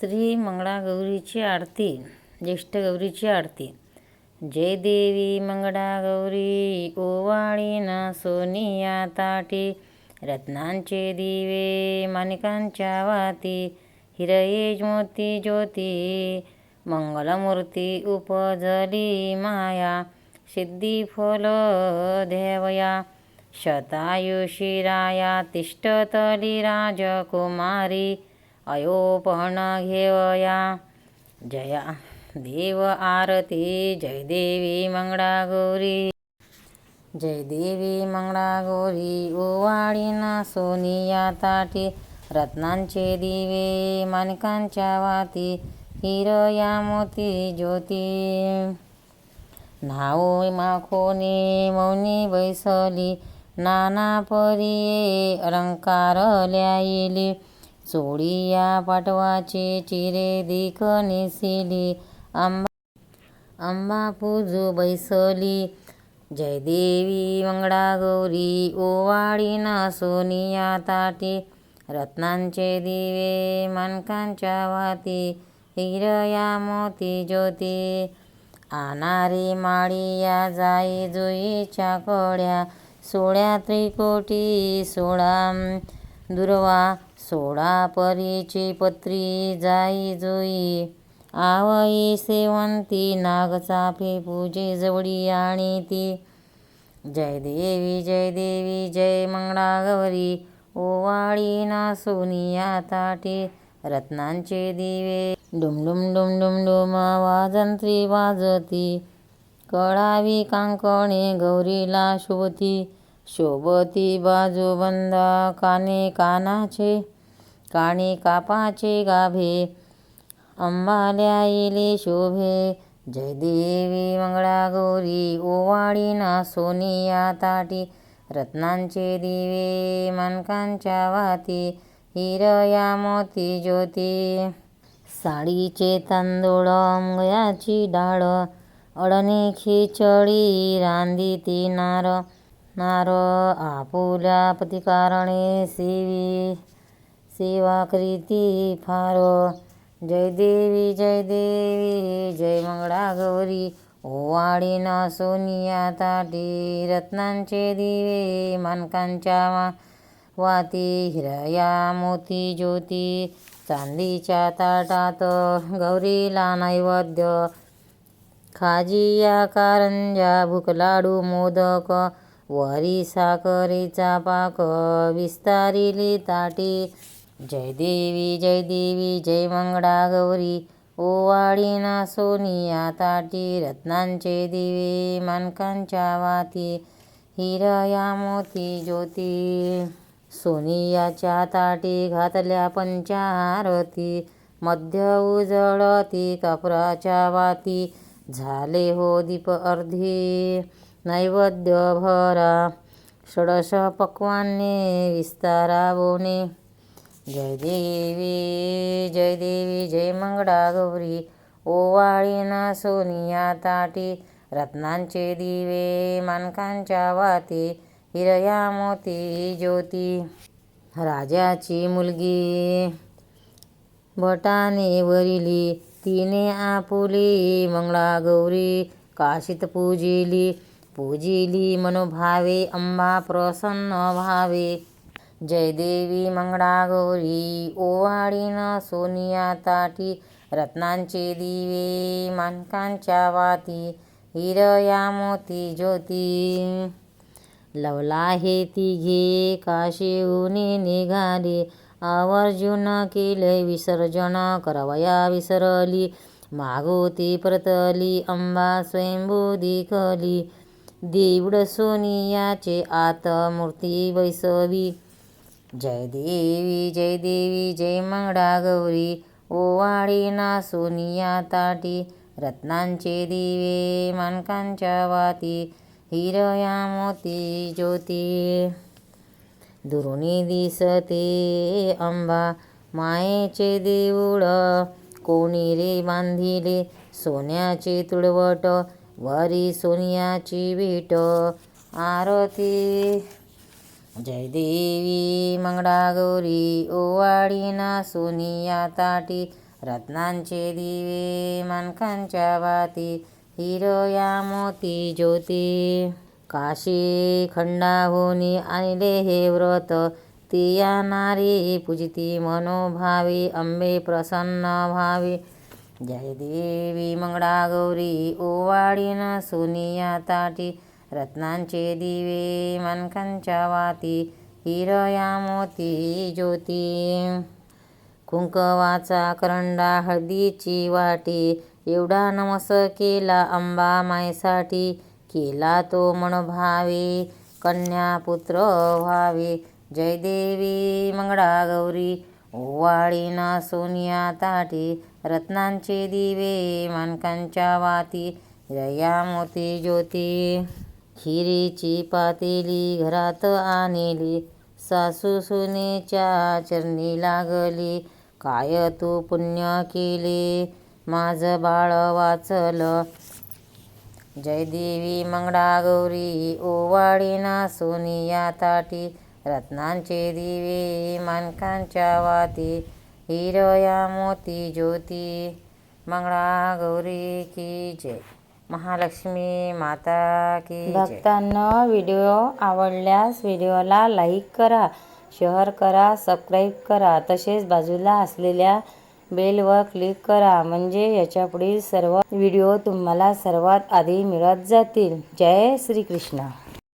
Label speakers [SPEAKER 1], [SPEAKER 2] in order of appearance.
[SPEAKER 1] श्री मंगळागौरीची आरती ज्येष्ठ गौरीची आरती. जय देवी मंगळागौरी ओवाळीना सोनिया ताटी. रत्नांचे दिवे माणिकांच्या वाती. हिरये मोती ज्योती मंगलमूर्ती उपजली माया. सिद्धी फल देवया. शतायुषिराया तिष्ठतली राजकुमारी. अयोपण घेवया जया देव आरती जय देवी मंगळागौरी। जय देवी मंगळागौरी ओवाळीना सोनिया ताटी। रत्नांचे दिवे मानकांच्या वाती। हिरया मोती ज्योती। नाओ माखोनी मौनी बैसली। नाना परिये अलंकार ल्याईली सोडिया पाटवाचे चिरे दिख नेसिली. आंबा आंबा पूजू बैसली. जय देवी ओवाळी ना सोनिया ताटी. रत्नांचे दिवे मानकांच्या वाती. हिरया मोती ज्योती. आनारी माळिया जाई जुईच्या कड्या सोळ्या त्रिकोटी सोळा. दुर्वा सोडा परीची पत्री जाई जोई. आवई सेवंती नागचाफे पूजे जवळी आणि ती जय देवी जय देवी जय मंगळागौरी. ओवाळीना सोनिया ताटी रत्नांचे दिवे. डुमडुम डुमडुम डुम वाजंत्री वाजती. कळावी कांकणे गौरीला शोभती. शोभती बाजूबंदा काने कानाचे काणी कापाचे गाभे. अंबाल्या येले शोभे. जय देवी मंगळागौरी ओवाळीना सोनिया ताटी. रत्नांचे दिवे मनकांच्या वाती. हिरया मोती ज्योती. साडीचे तांदूळ अंगयाची डाळ. अडणी खिचडी रांदिती नार नार आपुल्या पतिकारणे सेवी सेवा करीती फार. जय देवी जय देवी जय मंगळागौरी ओवाळीना सोनिया ताटी रत्नांचे दिवे मानकांच्या वा वाती हिरया मोती ज्योती. चांदीच्या ताटात गौरीला नैवेद्य. खाजिया कारंजा भूक लाडू मोदक. वरी साखरेचा पाक विस्तारिली ताटी. जय देवी जय देवी जय मंगळागौरी ओवाळीना सोनिया ताटी. रत्नांचे दिवे मानकांच्या वाती. हिरया मोती ज्योती. सोनियाच्या ताटी घातल्या पंचारती. मध्य उजळती कपराच्या वाती. झाले हो दीप अर्धी. नैवेद्य भरा षडश पक्वाने विस्तारावोने। जय देवी जय देवी जय ओवाळी ना सोनिया ताटी रत्नांचे दिवे मानकांच्या वाती हिरया मोती ज्योती। राजाची मुलगी भटाने वरिली तिने आपुली मंगळागौरी काशीत पूजिली। पूजिली मनोभावे अंबा प्रसन्न भावे। जय देवी मंगळागौरी ओवाळीना सोनिया ताटी रत्नांचे दिवे मानकांच्या वाती हिरया मोती ज्योती। लवला हे तिघे काशीहुने निघाले आवर्जून केले विसर्जन करवया विसरली मागोती परतली अंबा स्वयंभू दिखली। देवड सोनियाचे आत मूर्ती बैसवी जय देवी जय देवी जय मंगळागौरी ओवाळीना सोनिया ताटी. रत्नांचे दिवे मानकांच्या वाती. हिरया मोती ज्योती. दुरुणी दिसते अंबा मायेचे देऊळ कोणी रे बांधिले? सोन्याचे तुळवट वरी सोनियाची भेट आरती. जय देवी ओवाडी ओवाळीना सोनिया ताटी. रत्नांचे दिवे मानकांच्या वाती. हिरया मोती ज्योती. काशी खंडाहुनी आणले हे व्रत. तिया नारी पूजिती मनोभावी अंबे प्रसन्न भावी जय देवी मंगळा गौरी ओवाळीन सोनिया ताटी रत्नांचे दिवे मानकांच्या वाती हिरया मोती ज्योती. कुंकवाचा करंडा हळदीची वाटी एवढा नमस केला अंबा मायसाठी केला तो मनभावे कन्या पुत्र व्हावे. जय देवी मंगळा गौरी ओवाळीना सोनिया ताटी रत्नांचे दिवे मानकांच्या वाती जया मोती ज्योती. खिरीची पातेली घरात आणली सासू सुनेच्या चरणी लागली. काय तू पुण्य केले? माझं बाळ वाचलं. जय देवी मंगळा गौरी ओवाळीना सोनिया ताटी रत्नांचे दिवे मानकांच्या वाती हिरया मोती ज्योती मंगळा गौरी की जय. महालक्ष्मी माता की
[SPEAKER 2] भक्तांना व्हिडिओ आवडल्यास व्हिडिओला लाईक करा शेअर करा सबस्क्राईब करा. तसेच बाजूला असलेल्या बेलवर क्लिक करा म्हणजे याच्यापुढील सर्व व्हिडिओ तुम्हाला सर्वात आधी मिळत जातील. जय श्रीकृष्ण.